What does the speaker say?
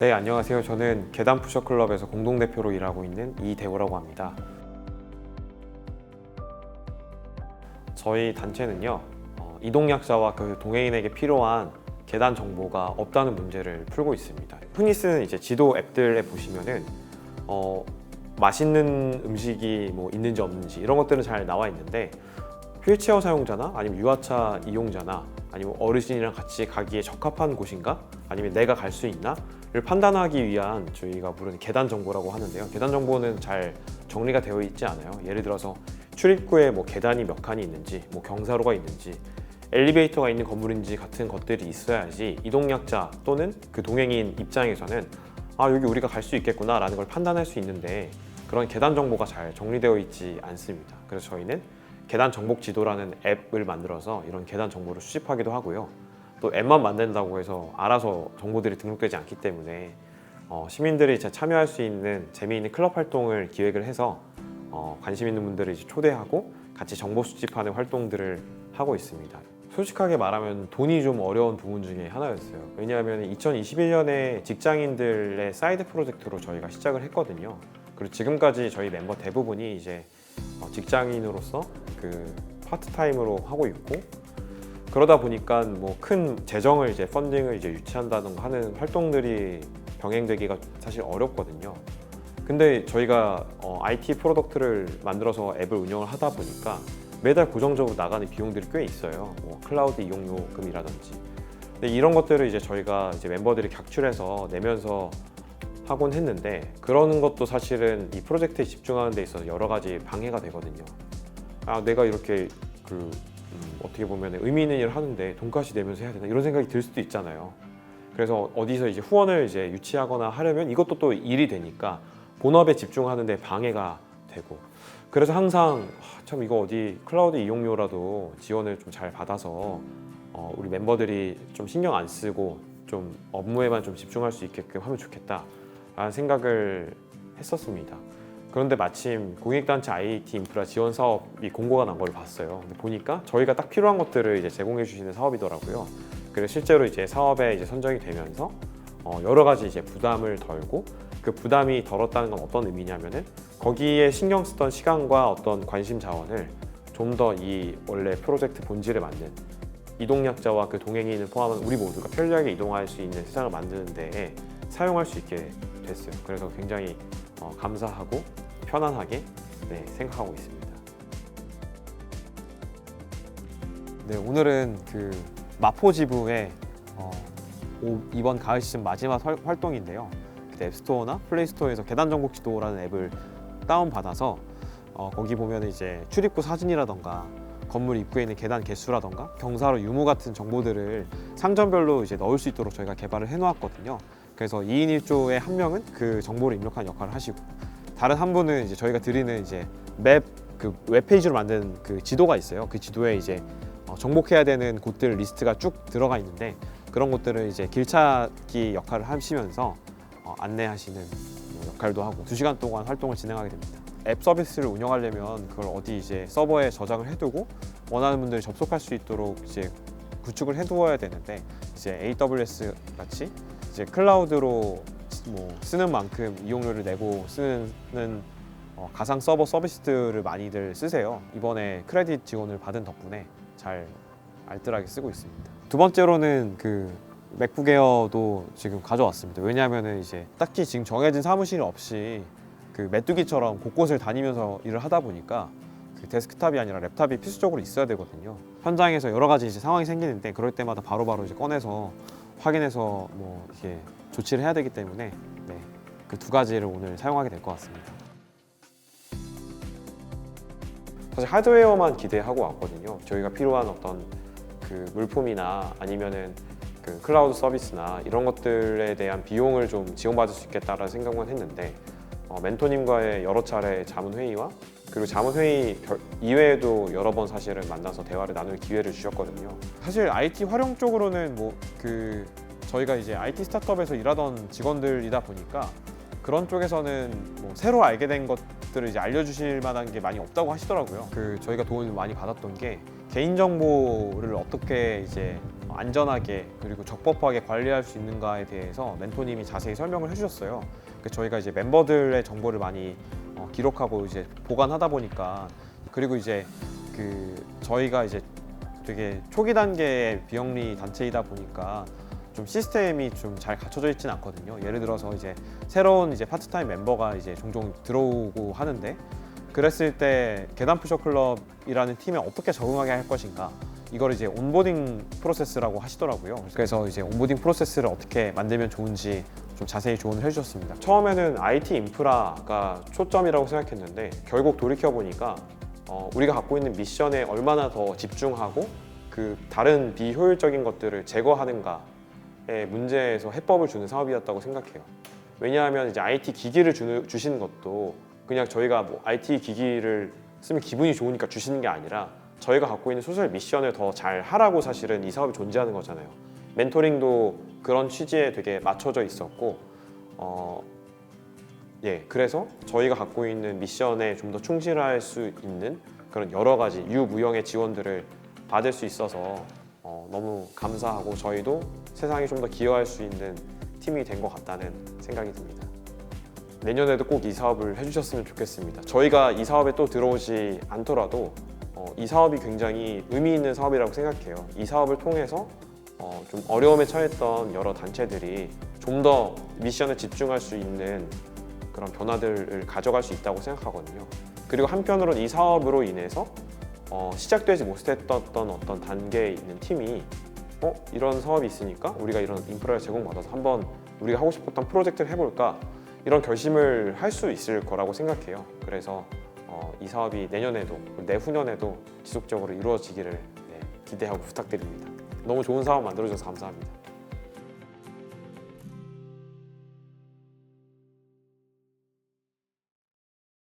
네, 안녕하세요. 저는 계단 푸셔 클럽에서 공동대표로 일하고 있는 이대호라고 합니다. 저희 단체는요, 어, 이동약자와 그 동행인에게 필요한 계단 정보가 없다는 문제를 풀고 있습니다. 흔히 쓰는 이제 지도 앱들에 보시면은 어, 맛있는 음식이 뭐 있는지 없는지 이런 것들은 잘 나와 있는데 휠체어 사용자나 아니면 유아차 이용자나 아니면 어르신이랑 같이 가기에 적합한 곳인가 아니면 내가 갈 수 있나를 판단하기 위한 저희가 부르는 계단 정보라고 하는데요. 계단 정보는 잘 정리가 되어 있지 않아요. 예를 들어서 출입구에 뭐 계단이 몇 칸이 있는지, 뭐 경사로가 있는지, 엘리베이터가 있는 건물인지 같은 것들이 있어야지 이동약자 또는 그 동행인 입장에서는 아 여기 우리가 갈 수 있겠구나라는 걸 판단할 수 있는데 그런 계단 정보가 잘 정리되어 있지 않습니다. 그래서 저희는 계단 정복 지도라는 앱을 만들어서 이런 계단 정보를 수집하기도 하고요. 또 앱만 만든다고 해서 알아서 정보들이 등록되지 않기 때문에 어, 시민들이 참여할 수 있는 재미있는 클럽 활동을 기획을 해서 어, 관심 있는 분들을 초대하고 같이 정보 수집하는 활동들을 하고 있습니다. 솔직하게 말하면 돈이 좀 어려운 부분 중에 하나였어요. 왜냐하면 2021년에 직장인들의 사이드 프로젝트로 저희가 시작을 했거든요. 그리고 지금까지 저희 멤버 대부분이 이제 어, 직장인으로서 그 파트타임으로 하고 있고 그러다 보니까 뭐 큰 재정을 이제 펀딩을 이제 유치한다든가 하는 활동들이 병행되기가 사실 어렵거든요. 근데 저희가 어, IT 프로덕트를 만들어서 앱을 운영을 하다 보니까 매달 고정적으로 나가는 비용들이 꽤 있어요. 뭐 클라우드 이용료금이라든지. 근데 이런 것들을 이제 저희가 이제 멤버들이 객출해서 내면서 하곤 했는데 그러는 것도 사실은 이 프로젝트에 집중하는 데 있어서 여러 가지 방해가 되거든요. 아 내가 이렇게 그 음, 어떻게 보면 의미 있는 일을 하는데 돈까스 내면서 해야 되나 이런 생각이 들 수도 있잖아요. 그래서 어디서 이제 후원을 이제 유치하거나 하려면 이것도 또 일이 되니까 본업에 집중하는데 방해가 되고 그래서 항상 아, 참 이거 어디 클라우드 이용료라도 지원을 좀 잘 받아서 어, 우리 멤버들이 좀 신경 안 쓰고 좀 업무에만 좀 집중할 수 있게끔 하면 좋겠다라는 생각을 했었습니다. 그런데 마침 공익단체 IT 인프라 지원 사업이 공고가 난 걸 봤어요. 보니까 저희가 딱 필요한 것들을 이제 제공해 주시는 사업이더라고요. 그래서 실제로 이제 사업에 이제 선정이 되면서 어, 여러 가지 이제 부담을 덜고 그 부담이 덜었다는 건 어떤 의미냐면은 거기에 신경 쓰던 시간과 어떤 관심 자원을 좀 더 이 원래 프로젝트 본질에 맞는 이동약자와 그 동행인을 포함한 우리 모두가 편리하게 이동할 수 있는 세상을 만드는 데에 사용할 수 있게 됐어요. 그래서 굉장히 어, 감사하고 편안하게 네, 생각하고 있습니다. 네, 오늘은 그 마포지부의 어, 오- 이번 가을 시즌 마지막 활- 활동인데요. 그 앱스토어나 플레이스토어에서 계단 정복 지도라는 앱을 다운 받아서 어, 거기 보면 이제 출입구 사진이라던가 건물 입구에 있는 계단 개수라던가 경사로 유무 같은 정보들을 상점별로 이제 넣을 수 있도록 저희가 개발을 해놓았거든요. 그래서 2인 1조의 한 명은 그 정보를 입력하는 역할을 하시고 다른 한 분은 이제 저희가 드리는 이제 맵 그 웹페이지로 만든 그 지도가 있어요. 그 지도에 이제 어, 정복해야 되는 곳들 리스트가 쭉 들어가 있는데 그런 곳들을 이제 길찾기 역할을 하시면서 어, 안내하시는 뭐 역할도 하고 2시간 동안 활동을 진행하게 됩니다. 앱 서비스를 운영하려면 그걸 어디 이제 서버에 저장을 해두고 원하는 분들이 접속할 수 있도록 이제 구축을 해두어야 되는데 이제 AWS 같이 이제 클라우드로 뭐 쓰는 만큼 이용료를 내고 쓰는 어, 가상 서버 서비스들을 많이들 쓰세요. 이번에 크레딧 지원을 받은 덕분에 잘 알뜰하게 쓰고 있습니다. 두 번째로는 그 맥북 에어도 지금 가져왔습니다. 왜냐하면은 이제 딱히 지금 정해진 사무실 없이 그 메뚜기처럼 곳곳을 다니면서 일을 하다 보니까 그 데스크탑이 아니라 랩탑이 필수적으로 있어야 되거든요. 현장에서 여러 가지 이제 상황이 생기는데 그럴 때마다 바로바로 이제 꺼내서 확인해서 뭐 이렇게 조치를 해야 되기 때문에 네, 그 두 가지를 오늘 사용하게 될 것 같습니다. 사실 하드웨어만 기대하고 왔거든요. 저희가 필요한 어떤 그 물품이나 아니면은 그 클라우드 서비스나 이런 것들에 대한 비용을 좀 지원받을 수 있겠다라는 생각만 했는데 어, 멘토님과의 여러 차례 자문 회의와 그리고 자문 회의 결- 이외에도 여러 번 사실은 만나서 대화를 나눌 기회를 주셨거든요. 사실 IT 활용 쪽으로는 뭐 그 저희가 이제 IT 스타트업에서 일하던 직원들이다 보니까 그런 쪽에서는 뭐 새로 알게 된 것들을 이제 알려주실 만한 게 많이 없다고 하시더라고요. 그 저희가 도움을 많이 받았던 게 개인 정보를 어떻게 이제 안전하게 그리고 적법하게 관리할 수 있는가에 대해서 멘토님이 자세히 설명을 해주셨어요. 그 저희가 이제 멤버들의 정보를 많이 어, 기록하고 이제 보관하다 보니까 그리고 이제 그 저희가 이제 되게 초기 단계의 비영리 단체이다 보니까 좀 시스템이 좀 잘 갖춰져 있지는 않거든요. 예를 들어서 이제 새로운 이제 파트타임 멤버가 이제 종종 들어오고 하는데 그랬을 때 계단 푸셔 클럽이라는 팀에 어떻게 적응하게 할 것인가 이걸 이제 온보딩 프로세스라고 하시더라고요. 그래서 이제 온보딩 프로세스를 어떻게 만들면 좋은지 좀 자세히 조언을 해주셨습니다. 처음에는 IT 인프라가 초점이라고 생각했는데 결국 돌이켜 보니까 어, 우리가 갖고 있는 미션에 얼마나 더 집중하고 그 다른 비효율적인 것들을 제거하는가의 문제에서 해법을 주는 사업이었다고 생각해요. 왜냐하면 이제 IT 기기를 주, 주시는 것도 그냥 저희가 뭐 IT 기기를 쓰면 기분이 좋으니까 주시는 게 아니라 저희가 갖고 있는 소셜 미션을 더 잘 하라고 사실은 이 사업이 존재하는 거잖아요. 멘토링도 그런 취지에 되게 맞춰져 있었고, 어, 예, 그래서 저희가 갖고 있는 미션에 좀 더 충실할 수 있는 그런 여러 가지 유무형의 지원들을 받을 수 있어서 어, 너무 감사하고 저희도 세상에 좀 더 기여할 수 있는 팀이 된 것 같다는 생각이 듭니다. 내년에도 꼭 이 사업을 해주셨으면 좋겠습니다. 저희가 이 사업에 또 들어오지 않더라도 어, 이 사업이 굉장히 의미 있는 사업이라고 생각해요. 이 사업을 통해서 어, 좀 어려움에 처했던 여러 단체들이 좀 더 미션에 집중할 수 있는 그런 변화들을 가져갈 수 있다고 생각하거든요. 그리고 한편으로는 이 사업으로 인해서 어, 시작되지 못했던 어떤 단계에 있는 팀이 어 이런 사업이 있으니까 우리가 이런 인프라를 제공받아서 한번 우리가 하고 싶었던 프로젝트를 해볼까 이런 결심을 할 수 있을 거라고 생각해요. 그래서 어, 이 사업이 내년에도 내후년에도 지속적으로 이루어지기를 네, 기대하고 부탁드립니다. 너무 좋은 사업 만들어줘서 감사합니다.